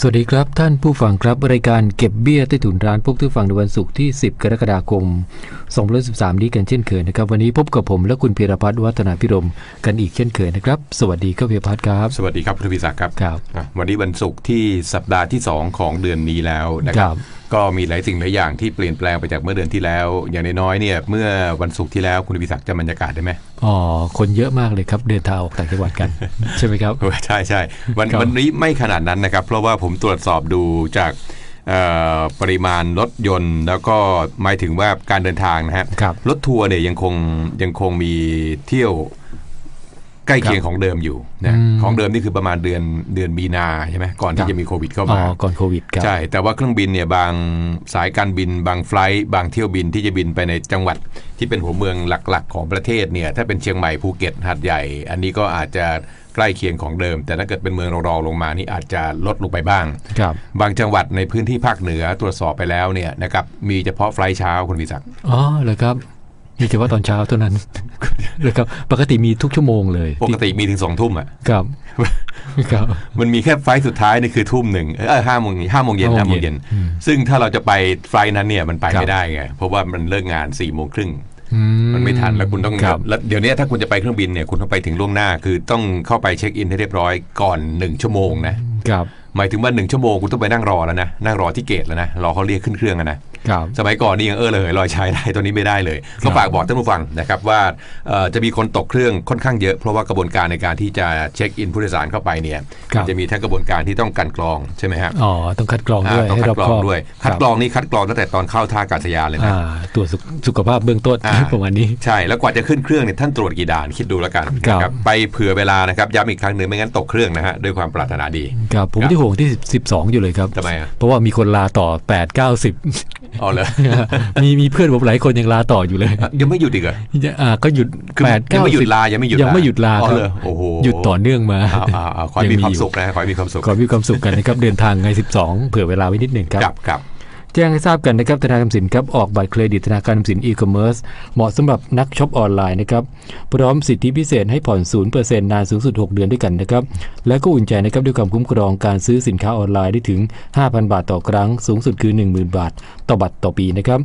สวัสดีครับท่านผู้ฟังครับรายการเก็บเบี้ยใต้ถุนร้านพบทุกฟังในวันศุกร์ที่ 10 กรกฎาคม2013นี้กันเช่นเคยนะครับ วันนี้พบกับผมและคุณพีรพัฒน์วัฒนาพิรมกันอีกเช่นเคยนะครับ สวัสดีครับพีรพัฒน์ครับ สวัสดีครับคุณพิศักดิ์ครับครับอะวันนี้วันศุกร์ที่สัปดาห์ที่ 2 ของเดือนนี้แล้วนะคครัรับบ ก็มีหลายสิ่งหลายอย่างที่เปลี่ยนแปลงไปจากเมื่อเดือนที่แล้ว อย่างน้อยๆเนี่ยเมื่อวันศุกร์ที่แล้วคุณพิศักดิ์จำบรรยากาศได้ไหมอ๋อคนเยอะมากเลยครับเดินทางออกต่างจังหวัดกัน ใช่ไหมครับโอ้ยใช่ใช่วันครับวันนี้ไม่ขนาดนั้นนะครับ เพราะว่าผมตรวจสอบดูจากเอ่อปริมาณรถยนต์ แล้วก็หมายถึงว่าการเดินทางนะฮะครับรถทัวร์เนี่ยยังคงยังคงมีเที่ยว ใกล้เคียงครับของเดิมอยู่นะอืมของเดิมนี่คือประมาณเดือนเดือนมีนาใช่ไหมก่อนครัที่บจะมีโควิดเข้าอ๋อมาก่อนโควิดครับใช่แต่ว่าเครื่องบินเนี่ยบางสายการบิน บางไฟลท์บางเที่ยวบินที่จะบินไปในจังหวัดที่เป็นหัวเมืองหลักๆ ของประเทศเนี่ยถ้าเป็นเชียงใหม่ภูเก็ตหาดใหญ่ อันนี้ก็อาจจะใกล้เคียงของเดิม แต่ถ้าเกิดเป็นเมืองรองๆลงมานี่อาจจะลดลงไปบ้างครับบางจังหวัดในพื้นที่ภาคเหนือตรวจสอบไปแล้วเนี่ยนะครับมีเฉพาะไฟลท์เช้าคุณวิศักดิ์อ๋อเลยครับ มีเฉพาะตอนเช้าเท่านั้นเลยครับปกติมีทุกชั่วโมงเลย ปกติมีถึงสองทุ่มอะครับครับมันมีแค่ไฟล์สุดท้ายนี่คือทุ่มหนึ่งเออห้าโมงห้าโมงเย็นห้าห้าโมโมงงเย็เย็นนอืมซึ่งถ้าเราจะไปไฟล์นั้นเนี่ยมันไปครับไม่ได้ไงเพราะว่ามันเลิกงาน4ี่โมงครึ่งอืมันไม่ทันแล้วคุณต้องครับแล้วเดี๋ยวนี้ถ้าคุณจะไปเครื่องบินเนี่ยคุณต้องไปถึงล่วงหน้า คือต้องเข้าไปเช็คอินให้เรียบร้อยก่อนหนึ่งชั่วโมงนะครับหมายถึงว่าหนึ่งชั่วโมงคุณต้องไปนั่งรอแล้วนะนั่งรอที่เกตแล้วนะรอเขาเรียกขึ้นเครื่องอะนะครับสมัยก่อนนี่ยังเออเลยลอยชายได้ตอนนี้ไม่ได้เลยก็ฝากบอกท่านผู้ฟังนะครับว่าเอ่อจะมีคนตกเครื่องค่อนข้างเยอะ เพราะว่ากระบวนการในการที่จะเช็คอินผู้โดยสารเข้าไปเนี่ยครับมันจะมีทั้งกระบวนการที่ต้องกลันกรองใช่ไหมฮะอ๋อต้องคัดกรองด้วยอ่าต้องให้คัรดอบกรคอองบด้วยคคัดรับกรองนี่คัดกรองตั้งแต่ตอนเข้าท่าอากาศยานเลยนะอ่าตรวจสุขสุขภาพเบื้องต้นอ่าประมาณนี้ใช่แล้วกว่าจะขึ้นเครื่องเนี่ยท่านตรวจกี่ด่านคิดดูแล้วกันครับนะครับไปเผื่อเวลานะครับย้ำอีกครั้งหนึ่งไม่งั้นตกเครื่องนะฮะด้วยความปรารถนาดีครับผมครับที่ห่วงที่สิบสองอยู่เลยครับทำไมอะเพราะว่ามีคนลาต่อ 8 9 10อ๋อเหรอมีมีเพื่อนผมหลายคนยังลาต่ออยู่เลย ยังไม่หยุดอีกเหรออ่าก็หยุดคือแปดยังเก้าไม่หยุสิดบลายังไม่หยุดยังไม่หยุดลาอ๋อครับเหรอโอ้โหหยุดต่อเนื่องมาอ่าอ่าอ่าขอให้มีความสุขนะขอให้มีความสุขขอมีความสุขกันนะครับเดินทางไง12เผื่อเวลาไว้นิดหนึ่งครับครับครับ แจ้งให้ทราบกันนะครับธนาคารสินครับออกบัตรเครดิตธนาคารสินอีคอมเมิร์ซเหมาะสำหรับนักช็อปออนไลน์นะครับพร้อมสิทธิพิเศษให้ผ่อน0%นานสูงสุด 6 เดือนด้วยกันนะครับและก็อุ่นใจนะครับด้วยความคุ้มครองการซื้อสินค้าออนไลน์ได้ถึง 5,000 บาทต่อครั้งสูงสุดคือ 10,000 บาท ต่อบัตรต่อปีนะครับ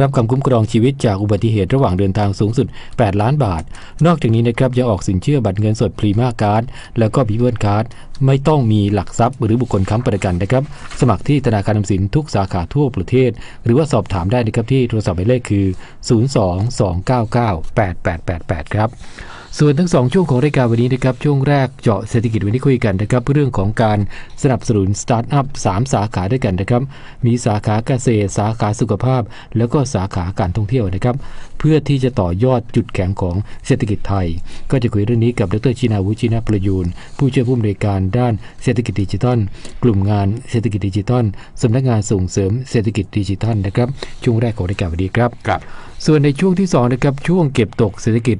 รับความคุ้มครองชีวิตจากอุบัติเหตุระหว่างเดินทางสูงสุด 8 ล้านบาท นอกจากนี้นะครับยังออกสินเชื่อบัตรเงินสดพรีมาการ์ดแล้วก็พิเวิร์การ์ดไม่ต้องมีหลักทรัพย์หรือบุคคลค้ำประกันนะครับ สมัครที่ธนาคารออมสินทุกสาขาทั่วประเทศ หรือว่าสอบถามได้นะครับที่โทรศัพท์หมายเลขคือ 022998888 ครับ ส่วนทั้งสองช่วงของรายการวันนี้นะครับช่วงแรกเจาะเศรษฐกิจวันนี้คุยกันนะครับเรื่องของการสนับสนุนสตาร์ทอัพ3สาขาด้วยกันนะครับมีสาขาเกษตร สาขาสุขภาพ แล้วก็สาขาการท่องเที่ยวนะครับเพื่อที่จะต่อยอดจุดแข็งของเศรษฐกิจไทย ก็จะคุยเรื่องนี้กับดรชินาวุฒิชินาประยูนผู้ช่วยผู้อำนวยการด้านเศรษฐกิจดิจิทัล กลุ่มงานเศรษฐกิจดิจิทัลสำนักงานส่งเสริมเศรษฐกิจดิจิทัลนะครับช่วงแรกของรายการวันนี้ครับครับส่วนในช่วงที่2นะครับช่วงเก็บตกเศรษฐกิจ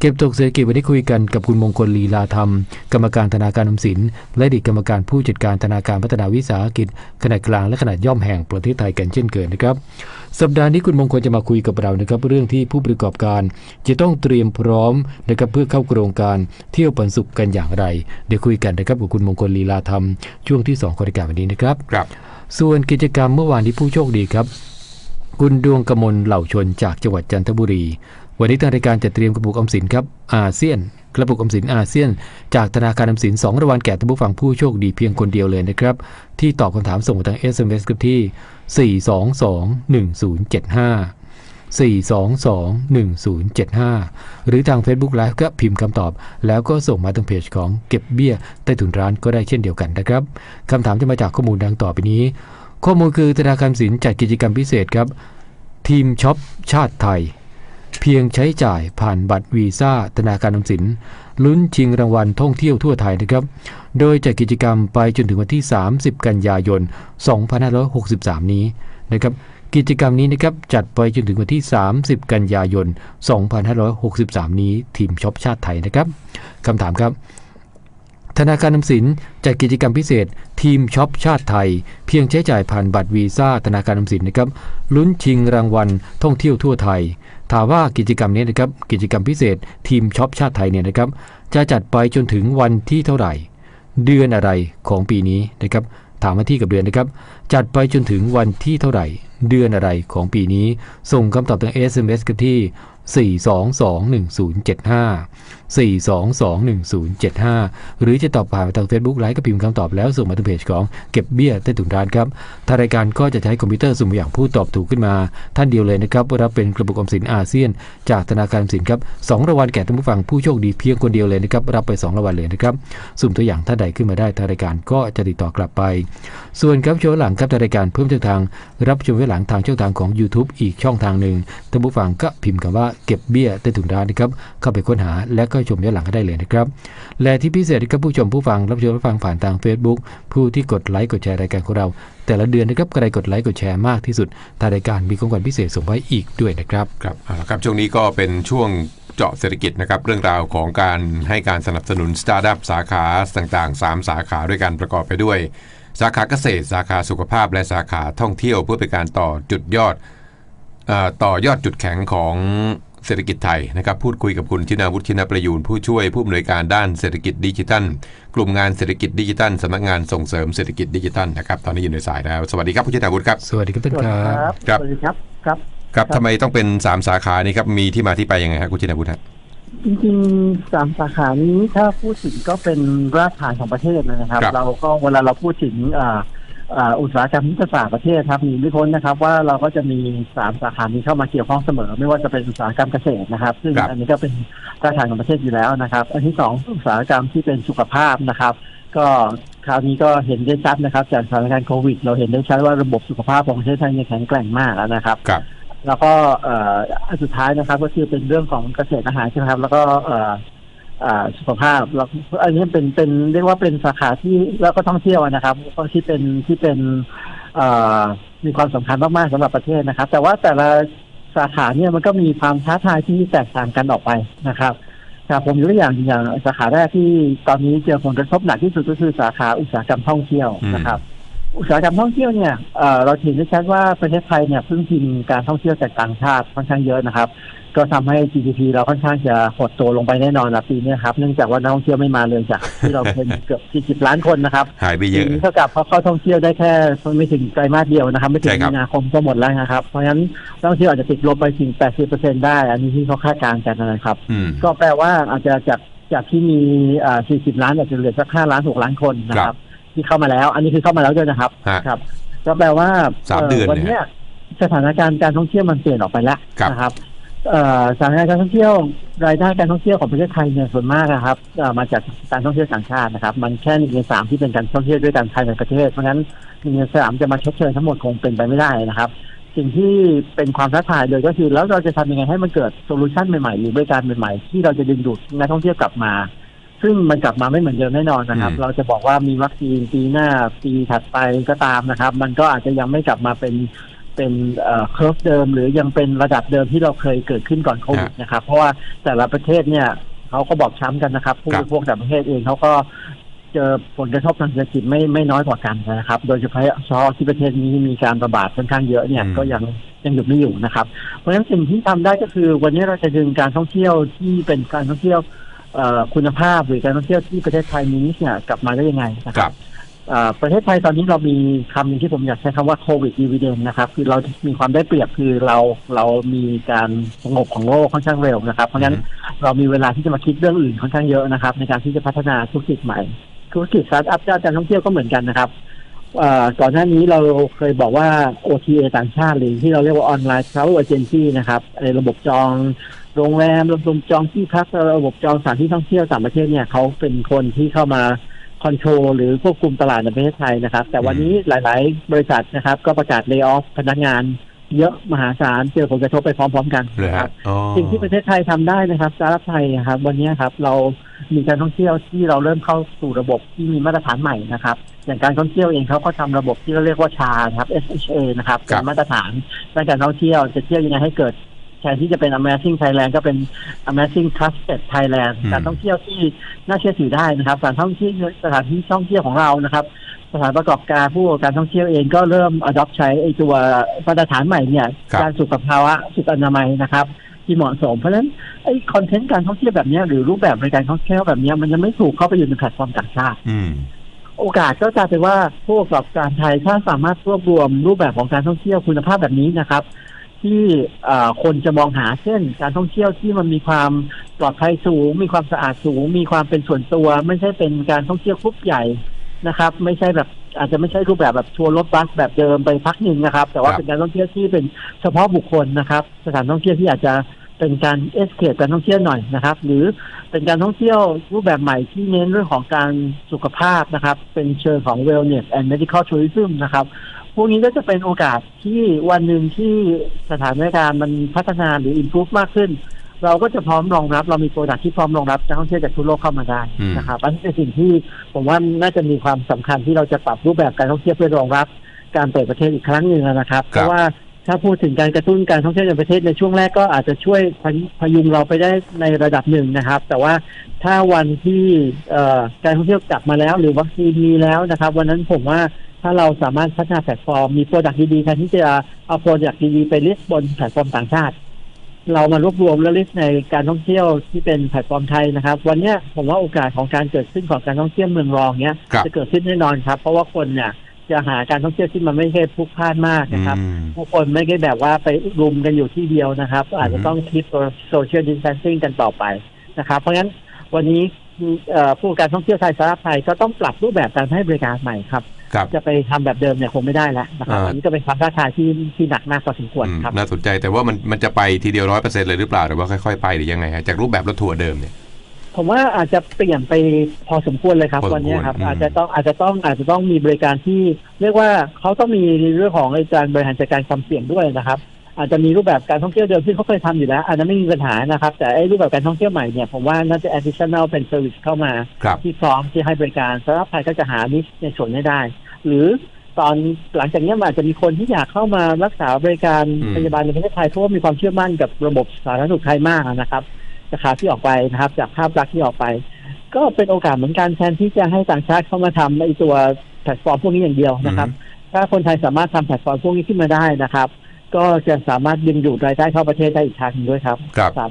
เก็บตกเศรษฐกิจวันนี้คุยกันกับคุณมงคลลีลาธรรม กรรมการธนาคารออมสิน และอดีตกรรมการผู้จัดการธนาคารพัฒนาวิสาหกิจ ขนาดกลางและขนาดย่อมแห่งประเทศไทยกันเช่นเคยนะครับ สัปดาห์นี้คุณมงคลจะมาคุยกับเรานะครับเรื่องที่ผู้ประกอบการ จะต้องเตรียมพร้อมนะครับเพื่อเข้าโครงการเที่ยวปันสุขกันอย่างไร เดี๋ยวคุยกันนะครับกับคุณมงคลลีลาธรรมช่วงที่สองของรายการวันนี้นะครับครับส่วนกิจกรรมเมื่อวานที่ผู้โชคดีครับ คุณดวงกมลเหล่าชนจากจังหวัดจันทบุรี วันนี้ทางรายการจะเตรียมกระปุกออมสินครับอาเซียน กระปุกออมสินอาเซียน จากธนาคารออมสิน2รางวัลแก่ท่านผู้ฟังผู้โชคดีเพียงคนเดียวเลยนะครับ ที่ตอบคำถามส่งมาทาง SMS กับที่ 4221075 4221075 หรือทาง Facebook Live ก็พิมพ์คำตอบ แล้วก็ส่งมาทางเพจของเก็บเบี้ยใต้ถุนร้านก็ได้เช่นเดียวกันนะครับคำถามจะมาจากข้อมูลดังต่อไปนี้ ข้อมูลคือธนาคารออมสินจัดกิจกรรมพิเศษครับ ทีมช็อปชาติไทย เพียงใช้จ่ายผ่านบัตรวีซ่าธนาคารออมสิน ลุ้นชิงรางวัลท่องเที่ยวทั่วไทยนะครับ โดยจัดกิจกรรมไปจนถึงวันที่ 30 กันยายน 2563 นี้นะครับกิจกรรมนี้นะครับจัดไปจนถึงวันที่ 30 กันยายน 2563 นี้ทีมช็อปชาติไทยนะครับคำถามครับ ธนาคารออมสินจัดกิจกรรมพิเศษ ทีมช็อปชาติไทย เพียงใช้จ่ายผ่านบัตรวีซ่าธนาคารออมสินนะครับลุ้นชิงรางวัลท่องเที่ยวทั่วไทย ถามว่ากิจกรรมนี้นะครับกิจกรรมพิเศษ ทีมช็อปชาติไทยเนี่ยนะครับจะจัดไปจนถึงวันที่เท่าไหร่ เดือนอะไรของปีนี้นะครับถามมาที่กับเดือนนะครับ จัดไปจนถึงวันที่เท่าไหร่ เดือนอะไรของปีนี้ ส่งคำตอบทาง SMS กันที่ 4221075 4221075 หรือจะตอบผ่านทาง Facebook ไลค์ก็พิมพ์คำตอบแล้วส่งมาทางเพจของเก็บเบี้ยใต้ถุนร้านครับทางรายการก็จะใช้คอมพิวเตอร์สุ่มอย่างผู้ตอบถูกขึ้นมา ท่านเดียวเลยนะครับรับเป็นกระปุกออมสินอาเซียน จากธนาคารสินครับสองรางวัลแก่ท่านผู้ฟังผู้โชคดีเพียงคนเดียวเลยนะครับรับไปสองรางวัลเลยนะครับสุ่มตัวอย่างท่านใดขึ้นมาได้ทางรายการก็จะติดต่อกลับไป ส่วนครับช่วงหลังครับทางรายการเพิ่มช่องทาง รับชมย้อนหลังทางช่องทางของ YouTube อีกช่องทางหนึ่งท่านผู้ฟังก็พิมพ์คำว่าเก็บเบี้ยใต้ถุนร้านนะครับเข้าไปค้นหาและก็ชมย้อนหลังก็ได้เลยนะครับ และที่พิเศษนะครับผู้ชมผู้ฟังรับชมรับฟังผ่านทาง Facebook ผู้ที่กดไลค์กดแชร์รายการของเรา แต่ละเดือนนะครับใครกดไลค์กดแชร์มากที่สุดทางรายการมีของขวัญพิเศษส่งไว้อีกด้วยนะครับครับเอาละครับช่วงนี้ก็เป็นช่วงเจาะเศรษฐกิจนะครับเรื่องราวของการให้การสนับสนุนสตาร์ทอัพสาขาต่างๆ 3 สาขาด้วยกันประกอบไปด้วย สาขาเกษตร สาขาสุขภาพและสาขาท่องเที่ยวเพื่อเป็นการต่อจุดยอด ต่อยอดจุดแข็งของเศรษฐกิจไทยนะครับพูดคุยกับคุณชินาวุฒิชินประยูนผู้ช่วยผู้อำนวยการด้านเศรษฐกิจดิจิทัล กลุ่มงานเศรษฐกิจดิจิทัลสำนักงานส่งเสริมเศรษฐกิจดิจิทัลนะครับตอนนี้อยู่ในสายแล้วสวัสดีครับผู้ชินาวุฒิครับสวัสดีครับท่านสวัสคดีรับครับครับสวัสดีครับครับครับทำไมต้องเป็น3สาขานี้ครับมีที่มาที่ไปยังไงครับคุณชินาวุฒิครับจริงๆสามสาขานี้ถ้าพูดถึงก็เป็นรากฐานของประเทศนะครับครับเราก็เวลาเราพูดถึงอ่า อ่าอุตสาหกรรมยุทธศาสตร์ประเทศครับ มีไม่พ้นนะครับ ว่าเราก็จะมีสามสาขานี้เข้ามาเกี่ยวข้องเสมอ ไม่ว่าจะเป็นอุตสาหกรรมเกษตรนะครับ ซึ่งครับอันนี้ก็เป็นรากฐานของประเทศอยู่แล้วนะครับ อันที่สองอุตสาหกรรมที่เป็นสุขภาพนะครับ ก็คราวนี้ก็เห็นได้ชัดนะครับ จากสถานการณ์โควิด เราเห็นได้ชัดว่าระบบสุขภาพของประเทศไทยเนี่ยแข็งแกร่งมากแล้วนะครับครับแล้วก็เอ่ออันสุดท้ายนะครับก็คือเป็นเรื่องของเกษตรอาหารใช่ไหมครับ แล้วก็เอ่ออ่า สุขภาพแล้วอันนี้เป็นเป็นเรียกว่าเป็นสาขาที่แล้วก็ท่องเที่ยวนะครับก็ที่เป็นที่เป็นมีความสำคัญมากๆสำหรับประเทศนะครับ แต่ว่าแต่ละสาขาเนี่ยมันก็มีความท้าทายที่แตกต่างกันออกไปนะครับครับผมยกตัวอย่างอย่างสาขาแรกที่ตอนนี้เจอผลกระทบหนักที่สุดก็คือสาขาอุตสาหกรรมท่องเที่ยวนะครับ อุตสาหกรรมท่องเที่ยวเนี่ยเอ่อเราเห็นได้ชัดว่าประเทศไทยเนี่ยพึ่งพิงการท่องเที่ยวจากต่างชาติค่อนข้างเยอะนะครับ ก็ทำให้ GDP เราค่อนข้างจะหดตัวลงไปแน่นอนนะปีนี้ครับเนื่องจากว่านักท่องเที่ยวไม่มาเลยจากที่เราเป็นเกือบ40ล้านคนนะครับหายไปเยปีอะนี้เท่ากับเขาเข้าท่องเที่ยวได้แค่ไม่ถึงไตรมาสเดียวนะครับ ไม่ถึงใช่ครับมีนาคมก็หมดแล้วนะครับ เพราะฉะนั้นนักท่องเที่ยวอาจจะติดลบไปถึง80%ได้ อันนี้ที่เขาคาดการณ์กันนะครับอืมก็แปลว่าอาจจะจากจากที่มีอ่า40 ล้านอาจจะเหลือสัก 5 ล้าน 6 ล้านคนนะคครัรับบ ที่เข้ามาแล้ว อันนี้คือเข้ามาแล้วด้วยนะครับ ฮะ ครับ ก็แปลว่าสามเดือนวันเนี่ย เนี้ยสถานการณ์การท่องเที่ยวมันเปลี่ยนออกไปแล้วครับนะครับเอ่อสถานการณ์การท่องเที่ยวรายได้การท่องเที่ยวของประเทศไทยเนี่ยส่วนมากนะครับเอ่อมาจากการท่องเที่ยวต่างชาตินะครับ มันแค่หนึ่งในสามที่เป็นการท่องเที่ยวด้วยกันภายในประเทศเพราะฉะนั้นหนึ่งในสามจะมาชดเชยทั้งหมดคงเป็นไปไม่ได้นะครับ สิ่งที่เป็นความท้าทายเลยก็คือ แล้วเราจะทำยังไงให้มันเกิดโซลูชันใหม่ๆหรือบริการใหม่ๆที่เราจะดึงดูดนักท่องเที่ยวกลับมา ซึ่งมันกลับมาไม่เหมือนเดิมแน่นอนนะครับ อืม เราจะบอกว่ามีวัคซีนปีหน้าปีถัดไปก็ตามนะครับ มันก็อาจจะยังไม่กลับมาเป็นเป็นเอ่อเคอร์ฟเดิม หรือยังเป็นระดับเดิมที่เราเคยเกิดขึ้นก่อนโควิดนะครับ เพราะว่าแต่ละประเทศเนี่ยเขาก็บอกช้ำกันนะครับ ผู้บริโภคแต่ละประเทศเองเขาก็เจอผลกระทบทางเศรษฐกิจไม่ไม่น้อยกว่ากันนะครับ โดยเฉพาะเฉพาะที่ประเทศนี้มีการระบาดค่อนข้างเยอะเนี่ยอืม ก็ยังยังหยุดไม่อยู่นะครับ เพราะฉะนั้นสิ่งที่ทำได้ก็คือวันนี้เราจะดึงการท่องเที่ยวที่เป็นการท่องเที่ยวเอ่อ คุณภาพหรือการท่องเที่ยวที่ประเทศไทยมีเนี่ยกลับมาได้ยังไงนะคครัรับบเอ่อประเทศไทยตอนนี้เรามีคำหนึ่งที่ผมอยากใช้คำว่าโควิดดีว d เดนนะครับ คือเรามีความได้เปรียบคือเราเรามีการสงบของโลกค่อนข้างเร็วนะครับ เพราะฉะนั้นเรามีเวลาที่จะมาคิดเรื่องอื่นค่อนข้างเยอะนะครับ ในการที่จะพัฒนาธุรกิจใหม่ ธุรกิจสตาร์ทอัพด้านการท่องเที่ยวก็เหมือนกันนะครับเอ่อก่อนหน้านี้เราเคยบอกว่า OTA ต่างชาติหรือที่เราเรียกว่าออนไลน์ travel agency นะครับไอ้ระบบจอง โรงแรมระบบจองที่พักระบบจองสถานที่ท่องเที่ยวต่างประเทศเนี่ยเขาเป็นคนที่เข้ามาคอนโทรลหรือควบคุมตลาดในประเทศไทยนะครับ แต่วันนี้หลาย ๆ บริษัทนะครับ ก็ประกาศเลิกออฟพนักงานเยอะมหาศาลเจอผลกระทบไปพร้อม ๆ กันเลยนะคฮะรับอ๋อสิ่งที่ประเทศไทยทำได้นะครับสตาร์ทอัพไทยนะครับ วันนี้ครับ เรามีการท่องเที่ยวที่เราเริ่มเข้าสู่ระบบที่มีมาตรฐานใหม่นะครับอย่างการท่องเที่ยวเองเขาก็ทำระบบที่เราเรียกว่าชาครับ SHA นะครับครัเป็บนมาตรฐานด้านการท่องเที่ยวจะเที่ยวยังไงให้เกิดแทนที่จะเป็น Amazing Thailand ก็เป็น Amazing Trusted Thailand อืมการท่องเที่ยวที่น่าเชื่อถือได้นะครับสถานท่องเที่ยวสถานที่ท่องเที่ยวของเรานะครับสถานประกอบการผู้ประกอบการท่องเที่ยวเองก็เริ่ม adopt ใช้ไอ้ตัวมาตรฐานใหม่เนี่ยครับการสุขภาวะสุขอนามัยนะครับที่เหมาะสม เพราะฉะนั้นไอ้คอนเทนต์การท่องเที่ยวแบบเนี้ยหรือรูปแบบบริการท่องเที่ยวแบบเนี้ยมันจะไม่ถูกเข้าไปอยู่ในแพลตฟอร์มต่างชาติอืมโอกาสก็จะเป็นว่าผู้ประกอบการไทยถ้าสามารถรวบรวมรูปแบบของการท่องเที่ยวคุณภาพแบบนี้นะครับ ที่คนจะมองหาเช่น การท่องเที่ยวที่มันมีความปลอดภัยสูง มีความสะอาดสูง มีความเป็นส่วนตัว ไม่ใช่เป็นการท่องเที่ยวกรุ๊ปใหญ่นะครับ ไม่ใช่แบบอาจจะไม่ใช่รูปแบบแบบทัวร์รถบัสแบบเดิมไปพักหนึ่งนะครับ แต่ว่าเป็นการท่องเที่ยวที่เป็นเฉพาะบุคคลนะครับ สถานท่องเที่ยวที่อาจจะเป็นการเอสเคปการท่องเที่ยวหน่อยนะครับ หรือเป็นการท่องเที่ยวรูปแบบใหม่ที่เน้นเรื่องของการสุขภาพนะครับ เป็นเชิงของ wellness and medical tourism นะครับ พวกนี้ก็จะเป็นโอกาสที่วันหนึ่งที่สถานการณ์มันพัฒนาหรือ improve มากขึ้น เราก็จะพร้อมรองรับเรามีโปรดักที่พร้อมรองรับนักท่องเที่ยวจากทั่วโลกเข้ามาได้อืมนะครับอันนี้เป็นสิ่งที่ผมว่าน่าจะมีความสำคัญที่เราจะปรับรูปแบบการท่องเที่ยวเพื่อรองรับการเปิดประเทศอีกครั้งหนึ่งนะครับ เพราะว่าถ้าพูดถึงการกระตุ้นการท่องเที่ยวในประเทศในช่วงแรกก็อาจจะช่วยพยุพยุงเราไปได้ในระดับหนึ่งนะครับ แต่ว่าถ้าวันที่เอ่อการท่องเที่ยวกลับมาแล้ว หรือวัคซีนมีแล้วนะครับ วันนั้นผมว่า ถ้าเราสามารถพัฒนาแพลตฟอร์มมีโปรดักต์ดีๆแทนที่จะเอาโปรดักต์ดีๆไปลิสต์บนแพลตฟอร์มต่างชาติ เรามารวบรวมและลิสต์ในการท่องเที่ยวที่เป็นแพลตฟอร์มไทยนะครับ วันเนี้ยผมว่าโอกาสของการเกิดขึ้นของการท่องเที่ยวเมืองรองเนี้ยครับจะเกิดขึ้นแน่นอนครับ เพราะว่าคนเนี่ยจะหาการท่องเที่ยวที่มันไม่ใช่พลุกพล่านมากนะครับอืมผู้คนไม่ได้แบบว่าไปรุมกันอยู่ที่เดียวนะครับ อาจจะต้องคิดโซเชียลดิส a ทนซิ่งกันต่อไปนะครับ เพราะงั้นวันนี้เอ่อผู้ประกอบการท่องเที่ยวไทยสาธารณไทยก็ต้องปรับรูปแบบการให้บริการใหม่ครับ ครับจะไปทำแบบเดิมเนี่ยคงไม่ได้แล้วนะครับอ่าอันนี้ก็เป็นความท้าทายที่ที่หนักมากพอสมควรอืมครับน่าสนใจแต่ว่ามันมันจะไปทีเดียวร้อยเปอร์เซ็นต์เลยหรือเปล่าหรือว่าค่อยๆไปหรือยังไงฮะจากรูปแบบรถทัวร์เดิมเนี่ยผมว่าอาจจะเปลี่ยนไปพอสมควรเลยครับพอสมควรวันนี้ครับอืมอาจจะต้องอาจจะต้องอาจจะต้องมีบริการที่ เรียกว่าเขาต้องมีเรื่องของการบริหารจัดการความเสี่ยงด้วยนะครับ อาจจะมีรูปแบบการท่องเที่ยวเดิมที่เขาเคยทำอยู่แล้วอาจจะไม่มีปัญหานะครับ แต่ไอ้รูปแบบการท่องเที่ยวใหม่เนี่ยผมว่าน่าจะ additional เป็น service เข้ามาครับที่พร้อมที่ให้บริการสำหรับไทยก็จะหานิชในส่วนนี้ได้ หรือตอนหลังจากนี้มันอาจจะมีคนที่อยากเข้ามารักษาบริการอืมพยาบาลในประเทศไทยเพราะว่ามีความเชื่อมั่นกับระบบสาธารณสุขไทยมากนะครับจากข่าวที่ออกไปนะครับ จากภาพลักษณ์ที่ออกไป ก็เป็นโอกาสเหมือนกันแทนที่จะให้ต่างชาติเข้ามาทำในตัวแพลตฟอร์มพวกนี้อย่างเดียวนะครับ ถ้าคนไทยสามารถทำแพลตฟอร์มพวกนี้ขึ้นมาได้นะครับ ก็จะสามารถดึงดูดรายได้เข้าประเทศได้อีกทางหนึงด้วยครับครับ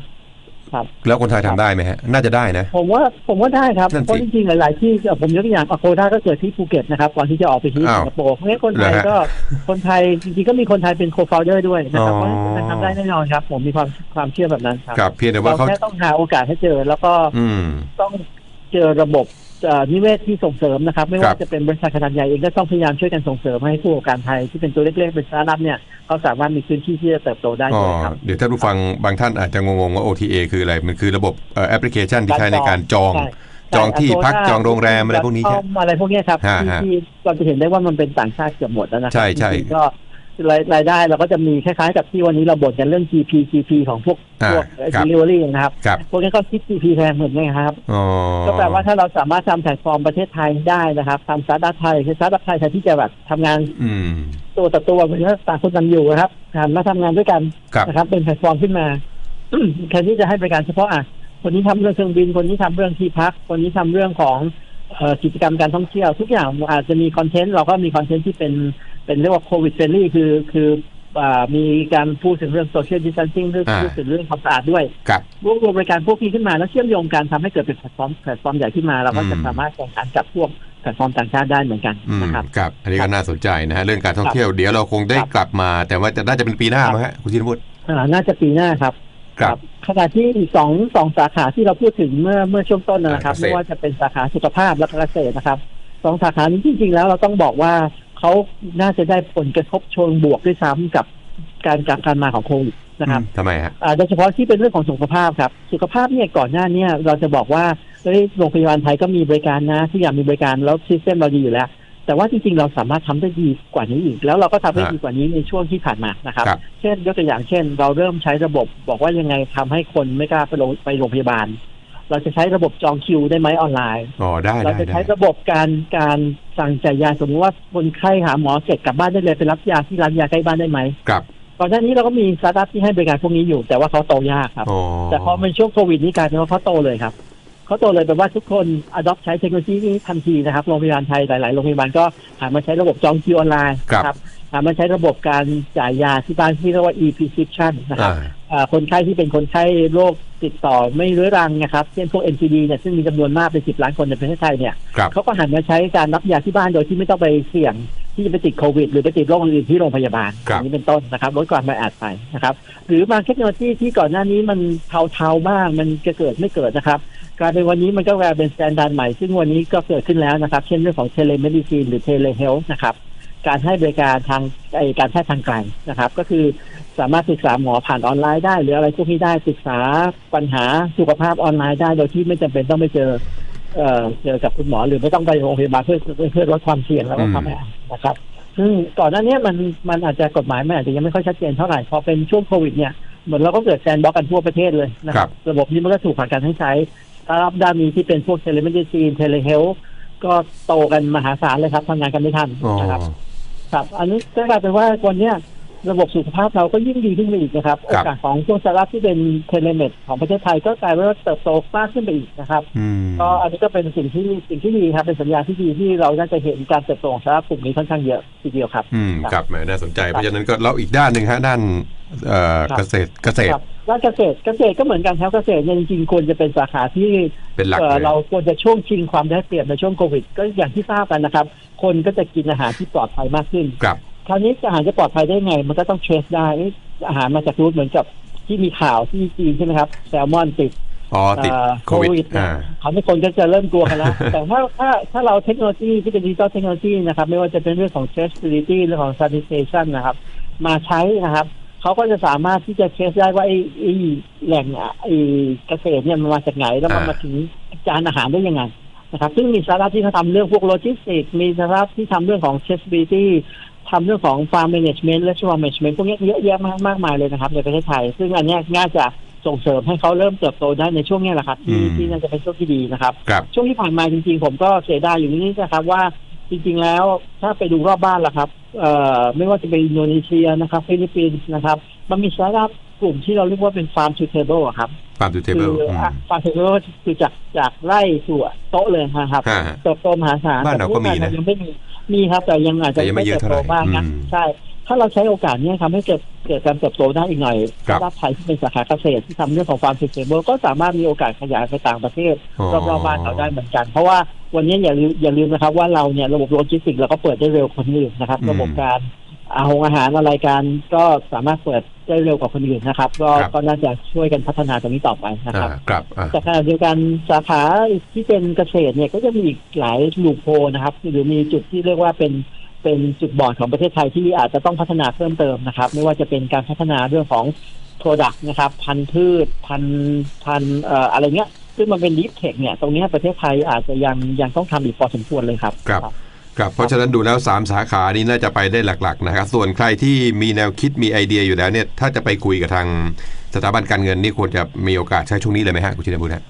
ครับครับ แล้วคนไทยทำได้ไหมฮะ น่าจะได้นะ ผมว่าผมว่าได้ครับนั่นสิเพราะจริงๆหลายๆที่ผมยกตัวอย่างอโคด้าก็เกิดที่ภูเก็ตนะครับก่อนที่จะออกไปที่อ้าวสิงคโปร์เพราะงั้นคนไทยเหรอฮะก็คนไทยจริงๆก็มีคนไทยเป็นโคฟาวเดอร์ด้วยนะครับอ๋อ เพราะฉะนั้นทำได้แน่นอนครับ ผมมีความความเชื่อแบบนั้นครับครับเพียงแต่ว่าเราเขาแค่ต้องหาโอกาสให้เจอ แล้วก็อืม ต้องเจอระบบเอ่อ นิเวศที่ส่งเสริมนะครับ ไม่ครัว่าบจะเป็นบริษัทขนาดใหญ่เองก็ต้องพยายามช่วยกันส่งเสริมให้ผู้ประกอบการไทยที่เป็นตัวเล็กๆเป็นสตาร์ทอัพเนี่ยเขาสามารถมีพื้นที่ที่จะเติบโตได้อ๋อด้วยครับเดี๋ยวท่านผู้ฟังบางท่านอาจจะงงๆว่า OTA คืออะไร มันคือระบบเอ่อแอปพลิเคชันที่ใช้ในการจองใช่จองที่พัก Agoda จองโรงแรมอะไรพวกนี้ใช่ Booking.com อะไรพวกเนี้ยครับฮะที่ฮะที่เราจะเห็นได้ว่ามันเป็นต่างชาติเกือบหมดแล้วนะครัใช่ใช่จริงๆก็ รายรายได้เราก็จะมีคล้ายๆกับที่วันนี้เราบ่นกันเรื่อง GP GP ของพวกอ่าพวก ครับ delivery นะครับ ครับ พวกนี้ก็คิด GP แพงเหมือนกันครับ อ๋อ ก็แปลว่าถ้าเราสามารถทำแพลตฟอร์มประเทศไทยได้นะครับทำสตาร์ทอัพไทยคือสตาร์ทอัพไทยแทนที่จะแบบทำงานอืม ตัวต่อตัวเหมือนกับต่างคนต่างอยู่นะครับหันมาทำงานด้วยกันครับ นะครับ เป็นแพลตฟอร์มขึ้นมา แทนที่จะให้บริการเฉพาะอะคนนี้ทำเรื่องเครื่องบิน คนนี้ทำเรื่องที่พัก คนนี้ทำเรื่องของเอ่อกิจกรรมการท่องเที่ยว ทุกอย่างอาจจะมีคอนเทนต์เราก็มีคอนเทนต์ที่เป็น เป็นเรียกว่าโควิดเฟรนลี่คือคืออ่ามีการพูดถึงเรื่องโซเชียลดิส a ทนซิ่งเรื่องอ่าพูดถึงเรื่องความสะอาดด้วยครับรวบรวมบริการพวกนี้ขึ้นมาแล้วเชื่อมโยงกันทำให้เกิดเป็นแพลตฟอร์มแพลตฟอร์มใหญ่ขึ้นมาเราก็จะอืมสามารถแข่งขันกับพวกแพลตฟอร์มต่างชาติได้เหมือนกันอืมนะครับครับ อันนี้ก็น่าสนใจนะฮะเรื่องการท่องเที่ยวเดี๋ยวเราคงได้ครับกลับมา แต่ว่าจะน่าจะเป็นปีหน้าครับมั้งฮะคุณชินพุทธอ่าน่าจะปีหน้าครับครับขณะที่อีกสองสองสาขาที่เราพูดถึงเมื่อเมื่อช่วงต้นนะครับอ่าเกษตรไม่ว่าจะเป็นสาขาสุขภาพและเกษตรนะครับสองสาขานี้จริงๆแล้วเราต้องบอกว่า เขาน่าจะได้ผลกระทบเชิงบวกด้วยซ้ำกับการจากการมาของโควิดนะครับอืมทำไมฮะอ่าโดยเฉพาะที่เป็นเรื่องของสุขภาพครับ สุขภาพเนี่ยก่อนหน้าเนี้เราจะบอกว่าเฮ้ยโรงพยาบาลไทยก็มีบริการนะทุกอย่างมีบริการแล้วซิสเต็มเราดีอยู่แล้ว แต่ว่าจริงๆ เราสามารถทำได้ดีกว่านี้อีก แล้วเราก็ทำได้ฮะดีกว่านี้ในช่วงที่ผ่านมานะครับครับ เช่นยกตัวอย่างเช่น เราเริ่มใช้ระบบบอกว่ายังไงทำให้คนไม่กล้าไปโรงไปโรงพยาบาล เราจะใช้ระบบจองคิวได้ไหมออนไลน์อ๋อได้เราได้จะได้ใช้ระบบการการสั่งจ่ายยาสมมติว่าคนไข้หาหมอเสร็จกลับบ้านได้เลยไปรับยาที่ร้านยาใกล้บ้านได้ไหมครับก่อนหน้านี้เราก็มีสตาร์ทอัพที่ให้บริการพวกนี้อยู่ แต่ว่าเขาโตยากครับอ๋อแต่พอเป็นช่วงโควิดนี้กลายเป็นว่าเขาโตเลยครับเขาโตเลยแบบว่าทุกคน adopt ใช้เทคโนโลยีนี้ทันทีนะครับโรงพยาบาลไทยหลาย ๆ โรงพยาบาลก็หันมาใช้ระบบจองคิวออนไลน์ครับ นะหันมาใช้ระบบการจ่ายยาที่บ้านที่เรียกว่า e-prescription นะครับอ่าอ่าคนไข้ที่เป็นคนไข้โรคติดต่อไม่เรื้อรังนะครับเช่นพวก NCD เนี่ยซึ่งมีจำนวนมากเป็นสิบล้านคนในประเทศไทยเนี่ยครับเขาก็หันมาใช้การรับยาที่บ้านโดยที่ไม่ต้องไปเสี่ยงที่จะไปติดโควิด หรือไปติดโรคอื่นๆที่โรงพยาบาลครับอันี้เป็นต้นนะครับลดความมาแอดไปนะครับหรือบางเทคโนโลยีที่ก่อนหน้านี้มันเทาๆบ้างมันจะเกิดไม่เกิดนะครับกลายเป็นวันนี้มันก็กลายเป็นสแตนดาร์ดใหม่ซึ่งวันนี้ก็เกิดขึ้นแล้วนะครับ เช่นเรื่องของเทเลเมดิซีนหรือเทเลเฮลท์นะครับ การให้บริการทางไอการแพทย์ทางไกลนะครับ ก็คือสามารถศึกษาหมอผ่านออนไลน์ได้ หรืออะไรพวกนี้ได้ศึกษาปัญหาสุขภาพออนไลน์ได้ โดยที่ไม่จำเป็นต้องไปเจอเอ่อเจอกับคุณหมอหรือไม่ต้องไปโรงพยาบาลเพื่อเพื่อเพื่อลดความเสี่ยงแล้วก็ความแออัดนะครับซึ่งก่อนหน้านี้มันมันอาจจะกฎหมายมันอาจจะยังไม่ค่อยชัดเจนเท่าไหร่พอเป็นช่วงโควิดเนี่ยเหมือนเราก็เกิดแซนด์บ็อกซ์กันทั่วประเทศเลยนะคครัรับบระบบนี้มันก็ถูกผลักดันให้ใช้สตาร์ทอัพด้านนี้ที่เป็นพวกเทเลเมดิซีนเทเลเฮลก็โตกันมหาศาลเลยครับทำงานกันไม่ทันอ๋อนะครับ ครับ อันนี้ก็กลายเป็นว่าวันเนี้ย ระบบสุขภาพเราก็ยิ่งดีขึ้นไปอีกนะครับ โอกาสของพวกสตาร์ทอัพที่เป็นเทเลเมดของประเทศไทยก็กลายเป็นว่าเติบโตมากขึ้นไปอีกนะครับอืมก็อันนี้ก็เป็นสิ่งที่สิ่งที่ดีครับเป็นสัญญาณที่ดีที่เราน่าจะเห็นการเติบโตของสตาร์ทอัพกลุ่มนี้ค่อนข้างเยอะทีเดียวครับอืมครับแหมน่าสนใจเพราะฉะนั้นก็แล้วอีกด้านหนึ่งฮะด้านเอ่อครับเกษตรเกษตรครับด้านเกษตรเกษตรก็เหมือนกันครับเกษตรเนี่ยจริงๆควรจะเป็นสาขาที่เป็นหลักเอ่อเลยเราควรจะช่วงชิงความได้เปรียบในช่วงโควิด ก็อย่างที่ทราบกันนะครับ คนก็จะกินอาหารที่ปลอดภัยมากขึ้น ครับคราวนี้อาหารจะปลอดภัยได้ไง มันก็ต้องเทรสได้เอ๊ะอาหารมาจากรูทเหมือนกับที่มีข่าวที่จีนใช่ไหมครับแซลมอนติดอ๋อติดเอ่อโควิดเนี่ยอ่าคราวนี้คนก็จะเริ่มกลัวกันแล้วแต่ถ้าถ้าถ้าเราเทคโนโลยีที่เป็นดิจิตอลเทคโนโลยีนะครับ ไม่ว่าจะเป็นเรื่องของ traceability เรื่องของ sanitation นะครับ มาใช้นะครับ เขาก็จะสามารถที่จะเทสได้ว่าไอ้ไอ้แหล่งอะไอ้เกษตรเนี่ยมันมาจากไหน แล้วมันอ่ามมาถึงจานอาหารได้ยังไงนะครับ ซึ่งมีสาระที่เขาทำเรื่องพวกโลจิสติก มีสาระที่ทำเรื่องของ traceability ทำเรื่องของ farm management และ restaurant management พวกนี้เยอะแยะมากมากมายเลยนะครับในประเทศไทย ซึ่งอันเนี้ยน่าจะส่งเสริมให้เขาเริ่มเติบโตได้ในช่วงเนี้ยแหละครับที่อืมที่น่าจะเป็นช่วงที่ดีนะครับครับช่วงที่ผ่านมาจริงๆ ผมก็เสียดายอยู่นิดๆนะครับว่าจริงๆแล้วถ้าไปดูรอบบ้านล่ะครับเอ่อไม่ว่าจะเป็นอินโดนีเซียนะครับ ฟิลิปปินส์นะครับ มันมีสตาร์ทอัพกลุ่มที่เราเรียกว่าเป็นฟาร์มทูเทเบิลครับ ฟาร์มทูเทคืเบิลฟาร์มทูเทเบิลคือจากจากไร่สู่โต๊ะเลยนะครับฮะเติบโตมหาศาลบ้านเราก็มีนะแต่ยังไม่มีมีครับแต่ยังอาจจะแต่ยังไม่เยอะเติบโตเท่าไหร่มากนะอืมใช่ถ้าเราใช้โอกาสเนี้ยทำให้เกิดเกิดการเติบโตได้อีกหน่อยครับรัฐไทยที่เป็นสาขาเกษตรที่ทำเรื่องของฟาร์มทูเทเบิลก็สามารถมีโอกาสขยายไปต่างประเทศรอบๆบ้านเราได้เหมือนกัน เพราะว่าวันนี้อย่าลืมอย่าลืมนะครับว่าเราเนี่ยระบบโลจิสติกส์เราก็เปิดได้เร็วกว่าคนอื่นนะครับอืมระบบการ อาหงอาหารอะไรการก็สามารถเปิดได้เร็วกว่าคนอื่นนะครับ ก็ครับ ก็น่าจะช่วยกันพัฒนาตรงนี้ต่อไปนะครับ อ่าครับอ่า แต่ขณะเดียวกันสาขาที่เป็นเกษตรเนี่ยก็จะมีอีกหลายลูกโพนะครับหรือมีจุดที่เรียกว่าเป็นเป็นจุดบอดของประเทศไทยที่อาจจะต้องพัฒนาเพิ่มเติมนะครับ ไม่ว่าจะเป็นการพัฒนาเรื่องของ Product นะครับ พันธุ์พืช พันธุ์พันธุ์เอ่ออะไรเงี้ยซึ่งมันเป็นดิฟเทคเนี่ย ตรงเนี้ยประเทศไทยอาจจะยังยังต้องทำอีกพอสมควรเลยครับ ครับ ครับเพราะฉะนั้นดูแล้ว 3 สาขานี้น่าจะไปได้หลัก ๆ นะครับ ส่วนใครที่มีแนวคิดมีไอเดียอยู่แล้วเนี่ยถ้าจะไปคุยกับทางสถาบันการเงินนี่ควรจะมีโอกาสใช้ช่วงนี้เลยไหมฮะคุณชินบุญฮะ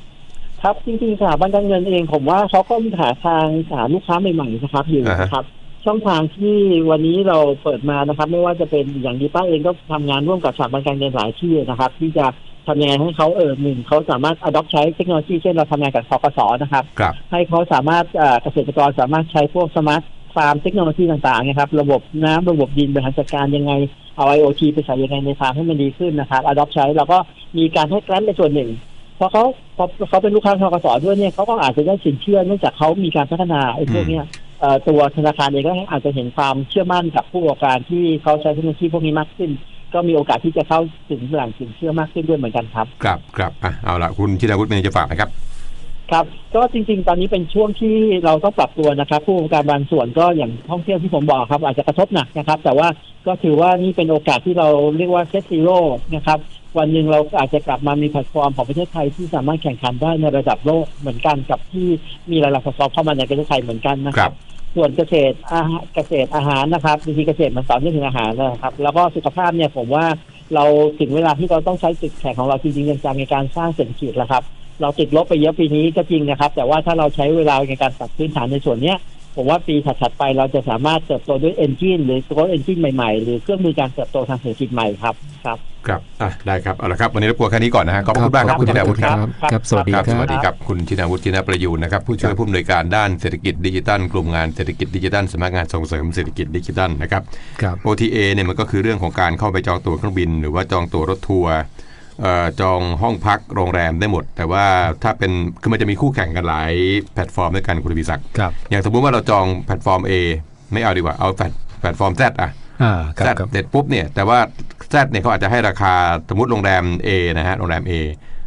ครับจริงๆสถาบันการเงินเองผมว่าเขาก็มีหาทางหาลูกค้าใหม่ๆนะครับอยู่อ่าฮะนะครับช่องทางที่วันนี้เราเปิดมานะครับ ไม่ว่าจะเป็นอย่างดีป้าเองก็ทำงานร่วมกับสถาบันการเงินหลายที่นะครับ ที่จะ ทำยังไงให้เขาเออหนึ่งเขาสามารถ adopt ใช้เทคโนโลยีเช่นเราทำงานกับทกสนะครับ ครับ ให้เขาสามารถเอ่อเกษตรกรสามารถใช้พวกสมาร์ทฟาร์มเทคโนโลยีต่างๆนะครับ ระบบน้ำระบบดินบริหารจัดการยังไง เอา IoT ไปใส่ยังไงในฟาร์มให้มันดีขึ้นนะครับ adopt ใช้เราก็มีการให้แกรนเป็นส่วนหนึ่งเพราะเขาพอเขาเป็นลูกค้าทกสด้วยเนี่ยเขาก็อาจจะได้สินเชื่อเนื่องจากเขามีการพัฒนาไอ้พวกเนี้ยเอ่อตัวธนาคารเองก็อาจจะเห็นความเชื่อมั่นกับผู้ประกอบการที่เขาใช้เทคโนโลยีพวกนี้มากขึ้น ก็มีโอกาสที่จะเข้าถึงแหล่งสินเชื่อมากขึ้นด้วยเหมือนกันครับ ครับครับอะเอาละคุณชินวุฒิมีอะไรจะฝากไหมครับครับก็จริงๆ ตอนนี้เป็นช่วงที่เราต้องปรับตัวนะครับ ผู้ประกอบการบางส่วนก็อย่างท่องเที่ยวที่ผมบอกครับ อาจจะกระทบหนักนะครับ แต่ว่าก็ถือว่านี่เป็นโอกาสที่เราเรียกว่าเซตซีโร่นะครับ วันหนึ่งเราอาจจะกลับมามีแพลตฟอร์มของประเทศไทยที่สามารถแข่งขันได้ในระดับโลกเหมือนกันกับที่มีหลายๆแพลตฟอร์มเข้ามาในประเทศไทยเหมือนกันนะคครัรับบ ส่วนเกษตรอาหารเกษตรอาหารนะครับจริงๆเกษตรมันต่อเรื่องถึงอาหารนะครับ แล้วก็สุขภาพเนี่ยผมว่าเราถึงเวลาที่เราต้องใช้จุดแข็งของเราจริงๆจังๆในการสร้างเศรษฐกิจแล้วครับ เราติดลบไปเยอะปีนี้ก็จริงนะครับ แต่ว่าถ้าเราใช้เวลาในการปรับพื้นฐานในส่วนเนี้ย ผมว่าปีถัดๆไปเราจะสามารถเติบโตด้วยเอนจินหรือตัวเอนจินใหม่ๆ หรือเครื่องมือการเติบโตทางเศรษฐกิจใหม่ครับครับครับอะได้ครับเอาละครับวันนี้รบกวนแค่นี้ก่อนนะฮะขอบคุณมากครับคุณธินาวุฒิครับครับครับสวัสดีครับคสรับวัสดีครับคุณชินาวุฒิชินประยูนนะครับผู้ช่วยผู้อำนวยการด้านเศรษฐกิจดิจิทัลกลุ่มงานเศรษฐกิจดิจิทัลสำนักงานส่งเสริมเศรษฐกิจดิจิทัลนะครับครับ OTA เนี่ยมันก็คือเรื่องของการเข้าไปจองตั๋วเครื่องบิน หรือว่าจองตั๋วรถทัวร์เอ่อ จองห้องพักโรงแรมได้หมด แต่ว่าถ้าเป็นคือมันจะมีคู่แข่งกันหลายแพลตฟอร์มด้วยกันคุณวิศักดิ์ครับอย่างสมมุติว่าเราจองแพลตฟอร์ม A ไม่เอาดีกว่าเอาแพลตแพลตฟอร์ม Z อะอ่าครับ Z ครับเสร็จปุ๊บเนี่ยแต่ว่า Z เนี่ยเขาอาจจะให้ราคาสมมติโรงแรม A นะฮะโรงแรม A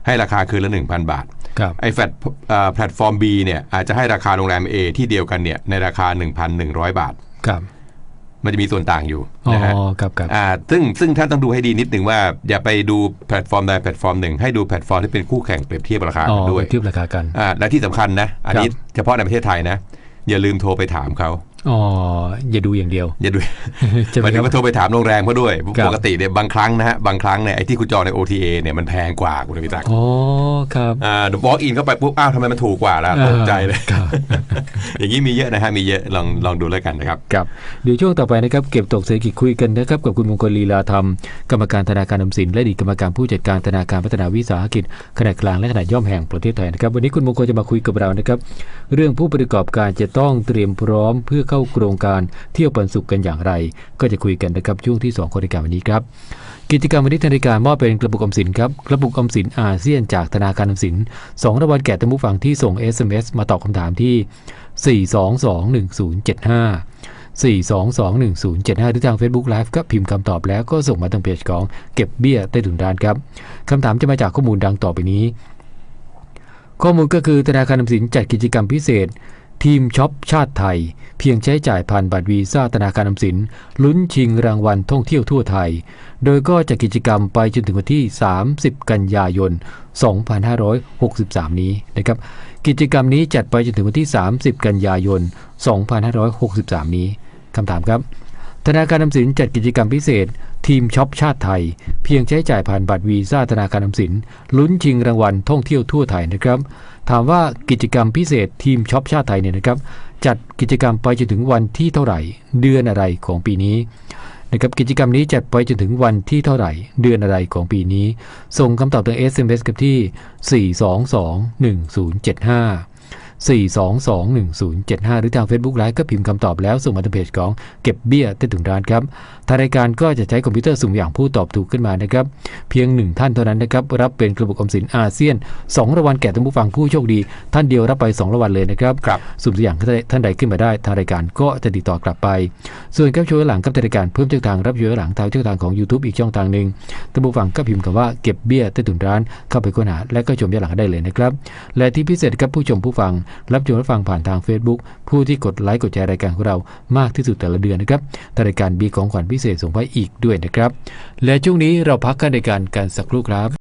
ให้ราคาคืนละ 1,000 บาทครับไอ้แฟลตเอ่อแพลตฟอร์ม B เนี่ยอาจจะให้ราคาโรงแรม A ที่เดียวกันเนี่ยในราคา 1,100 บาทครับ มันจะมีส่วนต่างอยู่อ๋อนะฮะครับครับอ่าซึ่งซึ่งท่านต้องดูให้ดีนิดหนึ่งว่า อย่าไปดูแพลตฟอร์มใดแพลตฟอร์มหนึ่งให้ดูแพลตฟอร์มที่เป็นคู่แข่งเปรียบเทียบราคาอ๋อกันด้วยเทียบราคากันอ่าและที่สำคัญนะ อันนี้ครับเฉพาะในประเทศไทยนะ อย่าลืมโทรไปถามเขา อ๋ออย่าดูอย่างเดียว อย่าดูใช่ไหหมมายคถึรับงว่าโทรไปถามโรงแรมเขาด้วยครับปกติเนี่ยบางครั้งนะฮะบางครั้งเนี่ยไอ้ที่คุณจองใน OTA เนี่ยมันแพงกว่าคุณพิทักษ์อ๋อครับอ่าบล็อกอินเข้าไปปุ๊บอ้าวทำไมมันถูกกว่าล่ะตกใจเลยครับอย่างนี้มีเยอะนะฮะมีเยอะลองลองดูแล้วกันนะครับครับเดี๋ยวช่วงต่อไปนะครับเก็บตกเศรษฐกิจคุยกันนะครับกับคุณมงคลลีลาธรรม กรรมการธนาคารออมสินและอดีตกรรมการผู้จัดการธนาคารพัฒนาวิสาหกิจขนาดกลางและขนาดย่อมแห่งประเทศไทยนะครับวันนี้คุณมงคลจะมาคุยกับเรานะครับเรื่องผู้ประกอบการจะต้องเตรียมพร้อมเพื่อเข้าโครงการเที่ยวปันสุขกันอย่างไร ก็จะคุยกันนะครับช่วงที่สองของรายการวันนี้ครับ กิจกรรมวันนี้ทางรายการมอบเป็นกระปุกออมสินครับกระปุกออมสินอาเซียนจากธนาคารออมสินสองรางวัลแก่ท่านผู้ฟังที่ส่ง SMS มาตอบคำถามที่ 4221075 4221075 หรือทาง Facebook Live ก็พิมพ์คำตอบแล้วก็ส่งมาทางเพจของเก็บเบี้ยใต้ถุนร้านครับคำถามจะมาจากข้อมูลดังต่อไปนี้ ข้อมูลก็คือธนาคารออมสินจัดกิจกรรมพิเศษ ทีมช็อปชาติไทย เพียงใช้จ่ายผ่านบัตรวีซ่าธนาคารออมสิน ลุ้นชิงรางวัลท่องเที่ยวทั่วไทย โดยก็จะกิจกรรมไปจนถึงวันที่ 30 กันยายน 2563 นี้นะครับกิจกรรมนี้จัดไปจนถึงวันที่ 30 กันยายน 2563 นี้คำถามครับ ธนาคารออมสินจัดกิจกรรมพิเศษ ทีมช็อปชาติไทย เพียงใช้จ่ายผ่านบัตรวีซ่าธนาคารออมสินลุ้นชิงรางวัลท่องเที่ยวทั่วไทยนะครับ ถามว่ากิจกรรมพิเศษทีมช็อปชาติไทยเนี่ยนะครับ จัดกิจกรรมไปจนถึงวันที่เท่าไหร่ เดือนอะไรของปีนี้นะครับกิจกรรมนี้จัดไปจนถึงวันที่เท่าไหร่ เดือนอะไรของปีนี้ ส่งคำตอบทาง SMS กับที่ 4221075 4221075 หรือทาง Facebook Live ก็พิมพ์คำตอบแล้วส่งมาทางเพจของเก็บเบี้ยใต้ถุนร้านครับทางรายการก็จะใช้คอมพิวเตอร์สุ่มอย่างผู้ตอบถูกขึ้นมานะครับ เพียงหนึ่งท่านเท่านั้นนะครับ รับเป็นกระปุกออมสินอาเซียน 2รางวัลแก่ท่านผู้ฟังผู้โชคดี ท่านเดียวรับไป 2รางวัลเลยนะครับครับสุ่มตัวอย่างท่านใดขึ้นมาได้ ทางรายการก็จะติดต่อกลับไป ส่วนครับช่วยหลังกับทางรายการเพิ่มช่องทางรับช่วยหลังทางช่องทางของ YouTube อีกช่องทางหนึ่งท่านผู้ฟังก็พิมพ์คำว่าเก็บเบี้ยใต้ถุนร้านเข้าไปค้นหาและก็ชมย้อนหลังได้เลยนะครับและที่พิเศษครับผู้ชมผู้ฟังรับชมรับฟังผ่านทาง Facebook ผู้ที่กดไลค์กดแชร์รายการของเรามากที่สุดแต่ละเดือนนะครับแต่รายการมีของขวัญพิเศษส่งไปอีกด้วยนะครับ และช่วงนี้เราพักกันในการการสักครู่ครับ